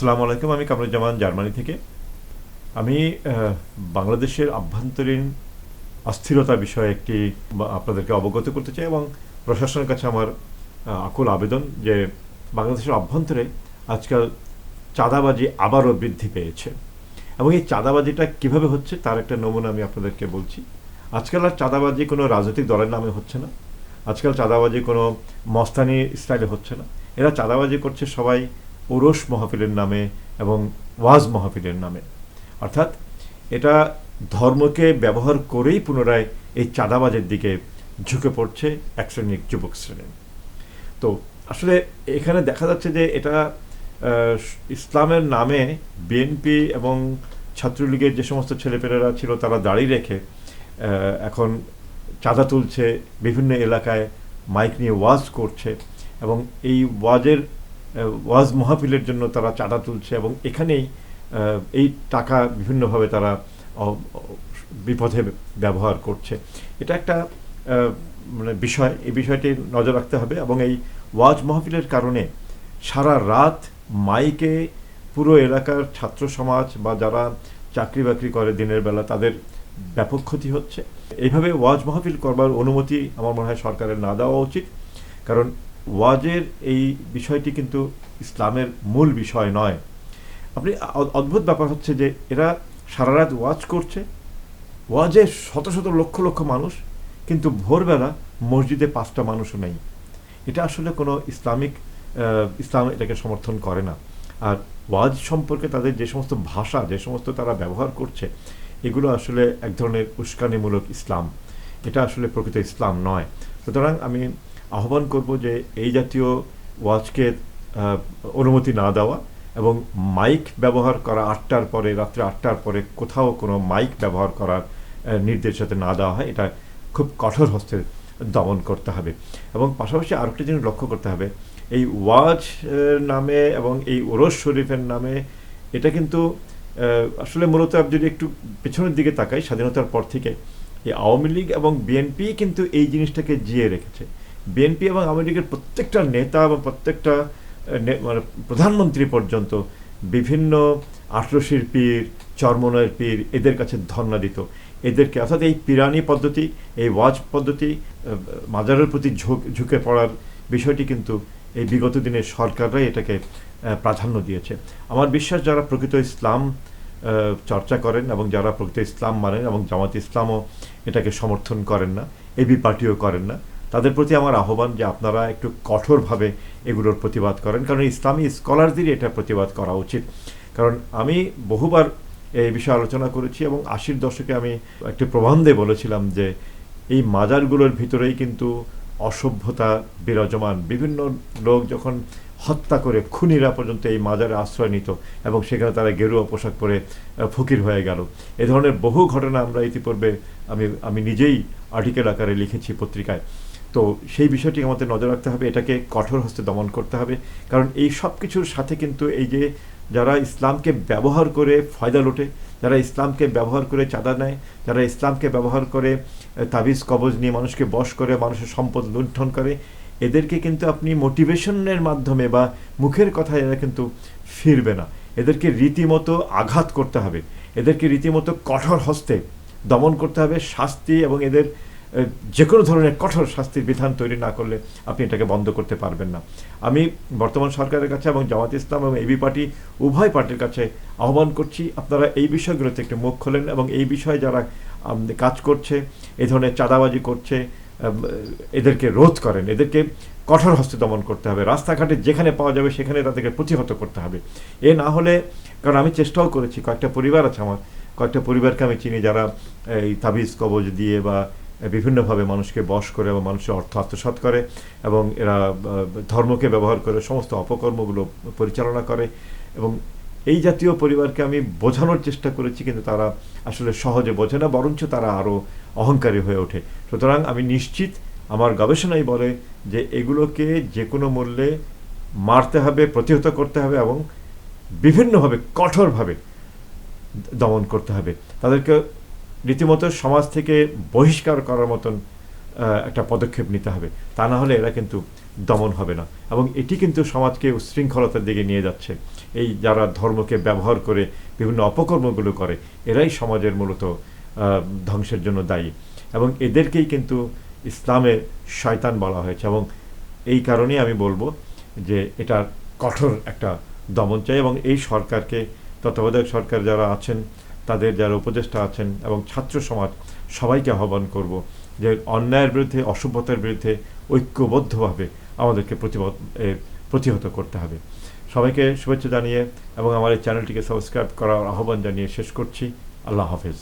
আসসালামু আলাইকুম, আমি কামরুজ্জামান জার্মানি থেকে। আমি বাংলাদেশের আভ্যন্তরীণ অস্থিরতা বিষয়ে একটি আপনাদেরকে অবগত করতে চাই এবং প্রশাসনের কাছে আমার আকুল আবেদন যে বাংলাদেশের অভ্যন্তরে আজকাল চাঁদাবাজি আবারও বৃদ্ধি পেয়েছে। এবং এই চাঁদাবাজিটা কীভাবে হচ্ছে তার একটা নমুনা আমি আপনাদেরকে বলছি। আজকাল আর চাঁদাবাজি কোনো রাজনৈতিক দলের নামে হচ্ছে না। আজকাল চাঁদাবাজি কোনো মস্তানি স্টাইলে হচ্ছে না। এরা চাঁদাবাজি করছে সবাই ওরস মহাফিলের নামে এবং ওয়াজ মহাফিলের নামে। অর্থাৎ এটা ধর্মকে ব্যবহার করেই পুনরায় এই চাঁদাবাজের দিকে ঝুঁকে পড়ছে এক শ্রেণির যুবক শ্রেণি। তো আসলে এখানে দেখা যাচ্ছে যে এটা ইসলামের নামে বিএনপি এবং ছাত্রলীগের যে সমস্ত ছেলেপেলেরা ছিল তারা দাঁড়িয়ে রেখে এখন চাঁদা তুলছে বিভিন্ন এলাকায় মাইক নিয়ে ওয়াজ করছে এবং এই ওয়াজের ওয়াজ মাহফিলের জন্য তারা চাঁদা তুলছে এবং এখানেই এই টাকা বিভিন্নভাবে তারা বিপথে ব্যবহার করছে। এটা একটা মানে বিষয়, এই বিষয়টি নজর রাখতে হবে এবং এই ওয়াজ মাহফিলের কারণে সারা রাত মাইকে পুরো এলাকার ছাত্র সমাজ বা যারা চাকরি বাকরি করে দিনের বেলা তাদের ব্যাপক ক্ষতি হচ্ছে। এইভাবে ওয়াজ মাহফিল করবার অনুমতি আমার মনে হয় সরকারের না দেওয়া উচিত। কারণ ওয়াজের এই বিষয়টি কিন্তু ইসলামের মূল বিষয় নয়। আপনি অদ্ভুত ব্যাপার হচ্ছে যে এরা সারা রাত ওয়াজ করছে, ওয়াজে শত শত লক্ষ লক্ষ মানুষ, কিন্তু ভোরবেলা মসজিদে পাঁচটা মানুষও নেই। এটা আসলে কোনো ইসলামিক ইসলাম এটাকে সমর্থন করে না। আর ওয়াজ সম্পর্কে তাদের যে সমস্ত ভাষা, যে সমস্ত তারা ব্যবহার করছে, এগুলো আসলে এক ধরনের উস্কানিমূলক ইসলাম। এটা আসলে প্রকৃত ইসলাম নয়। সুতরাং আমি আহ্বান করব যে এই জাতীয় ওয়াচকে অনুমতি না দেওয়া এবং মাইক ব্যবহার করা আটটার পরে, রাত্রে আটটার পরে কোথাও কোনো মাইক ব্যবহার করার নির্দেশ যাতে না দেওয়া হয়, এটা খুব কঠোর হস্তে দমন করতে হবে। এবং পাশাপাশি আরেকটা জিনিস লক্ষ্য করতে হবে, এই ওয়াজ নামে এবং এই ওরস শরীফের নামে এটা কিন্তু আসলে মূলত আপনি যদি একটু পেছনের দিকে তাকাই, স্বাধীনতার পর থেকে এই আওয়ামী লীগ এবং বিএনপি কিন্তু এই জিনিসটাকে জিয়ে রেখেছে। বিএনপি এবং আওয়ামী লীগের প্রত্যেকটা নেতা এবং প্রত্যেকটা মানে প্রধানমন্ত্রী পর্যন্ত বিভিন্ন আট্রশির পীর চর্মনয়ের পীর এদের কাছে ধর্ণা দিত। এদেরকে অর্থাৎ এই পিরানি পদ্ধতি, এই ওয়াজ পদ্ধতি মাজারের প্রতি ঝুঁক, ঝুঁকে পড়ার বিষয়টি কিন্তু এই বিগত দিনের সরকাররাই এটাকে প্রাধান্য দিয়েছে। আমার বিশ্বাস যারা প্রকৃত ইসলাম চর্চা করেন এবং যারা প্রকৃত ইসলাম মানেন এবং জামাত ইসলামও এটাকে সমর্থন করেন না, এবি পার্টিও করেন না তাদের প্রতি আমার আহ্বান যে আপনারা একটু কঠোরভাবে এগুলোর প্রতিবাদ করেন। কারণ ইসলামী স্কলারদেরই এটা প্রতিবাদ করা উচিত। কারণ আমি বহুবার এই বিষয়ে আলোচনা করেছি এবং আশির দশকে আমি একটি প্রবন্ধে বলেছিলাম যে এই মাজারগুলোর ভিতরেই কিন্তু অসভ্যতা বিরাজমান। বিভিন্ন লোক যখন হত্যা করে খুনিরা পর্যন্ত এই মাজারে আশ্রয় নিত এবং সেখানে তারা গেরুয়া পোশাক পরে ফকির হয়ে গেল। এ ধরনের বহু ঘটনা আমরা ইতিপূর্বে আমি আমি নিজেই আর্টিকেল আকারে লিখেছি পত্রিকায়। তো সেই বিষয়টি আমাদের নজর রাখতে হবে, এটাকে কঠোর হস্তে দমন করতে হবে। কারণ এই সব কিছুর সাথে কিন্তু এই যে যারা ইসলামকে ব্যবহার করে ফয়দা লোটে, যারা ইসলামকে ব্যবহার করে চাঁদা নেয়, যারা ইসলামকে ব্যবহার করে তাবিজ, কবজ নিয়ে মানুষকে বশ করে, মানুষের সম্পদ লুণ্ঠন করে, এদেরকে কিন্তু আপনি মোটিভেশনের মাধ্যমে বা মুখের কথায় এরা কিন্তু ফিরবে না। এদেরকে রীতিমতো আঘাত করতে হবে। এদেরকে রীতিমতো কঠোর হস্তে দমন করতে হবে, শাস্তি এবং এদের যে কোনো ধরনের কঠোর শাস্তির বিধান তৈরি না করলে আপনি এটাকে বন্ধ করতে পারবেন না। আমি বর্তমান সরকারের কাছে এবং জামাত ইসলাম এবং এবি পার্টি, উভয় পার্টির কাছে আহ্বান করছি, আপনারা এই বিষয়গুলোতে একটু মুখ খোলেন এবং এই বিষয়ে যারা কাজ করছে এই ধরনের চাঁদাবাজি করছে এদেরকে রোধ করেন, এদেরকে কঠোর হস্তে দমন করতে হবে। রাস্তাঘাটে যেখানে পাওয়া যাবে সেখানে তাদেরকে প্রতিহত করতে হবে। এ না হলে, কারণ আমি চেষ্টাও করেছি, কয়েকটা পরিবার আছে আমার, কয়েকটা পরিবারকে আমি চিনি যারা, এই তাবিজ কবজ দিয়ে বা বিভিন্নভাবে মানুষকে বশ করে এবং মানুষের অর্থ আত্মসাৎ করে এবং এরা ধর্মকে ব্যবহার করে সমস্ত অপকর্মগুলো পরিচালনা করে এবং এই জাতীয় পরিবারকে আমি বোঝানোর চেষ্টা করেছি কিন্তু তারা আসলে সহজে বোঝে না, বরঞ্চ তারা আরও অহংকারী হয়ে ওঠে। সুতরাং আমি নিশ্চিত, আমার গবেষণাই বলে যে এগুলোকে যে কোনো মূল্যে মারতে হবে, প্রতিহত করতে হবে এবং বিভিন্নভাবে কঠোরভাবে দমন করতে হবে। তাদেরকে রীতিমতো সমাজ থেকে বহিষ্কার করার মতন একটা পদক্ষেপ নিতে হবে। তা না হলে এরা কিন্তু দমন হবে না। এবং এটি কিন্তু সমাজকে উশৃঙ্খলতার দিকে নিয়ে যাচ্ছে। এই যারা ধর্মকে ব্যবহার করে বিভিন্ন অপকর্মগুলো করে, এরাই সমাজের মূলত ধ্বংসের জন্য দায়ী। এবং এদেরকেই কিন্তু ইসলামে শয়তান বলা হয়েছে। এবং এই কারণেই আমি বলব যে এটার কঠোর একটা দমন চাই। এবং এই সরকারকে, তত্ত্বাবধায়ক সরকার যারা আছেন তাদের যারা উপদেষ্টা আছেন এবং ছাত্র সমাজ, সবাইকে আহ্বান করব যে অন্যায়ের বিরুদ্ধে, অসভ্যতার বিরুদ্ধে ঐক্যবদ্ধভাবে আমাদেরকে প্রতিবাদ প্রতিহত করতে হবে। সবাইকে শুভেচ্ছা জানিয়ে এবং আমার এই চ্যানেলটিকে সাবস্ক্রাইব করার আহ্বান জানিয়ে শেষ করছি। আল্লাহ হাফেজ।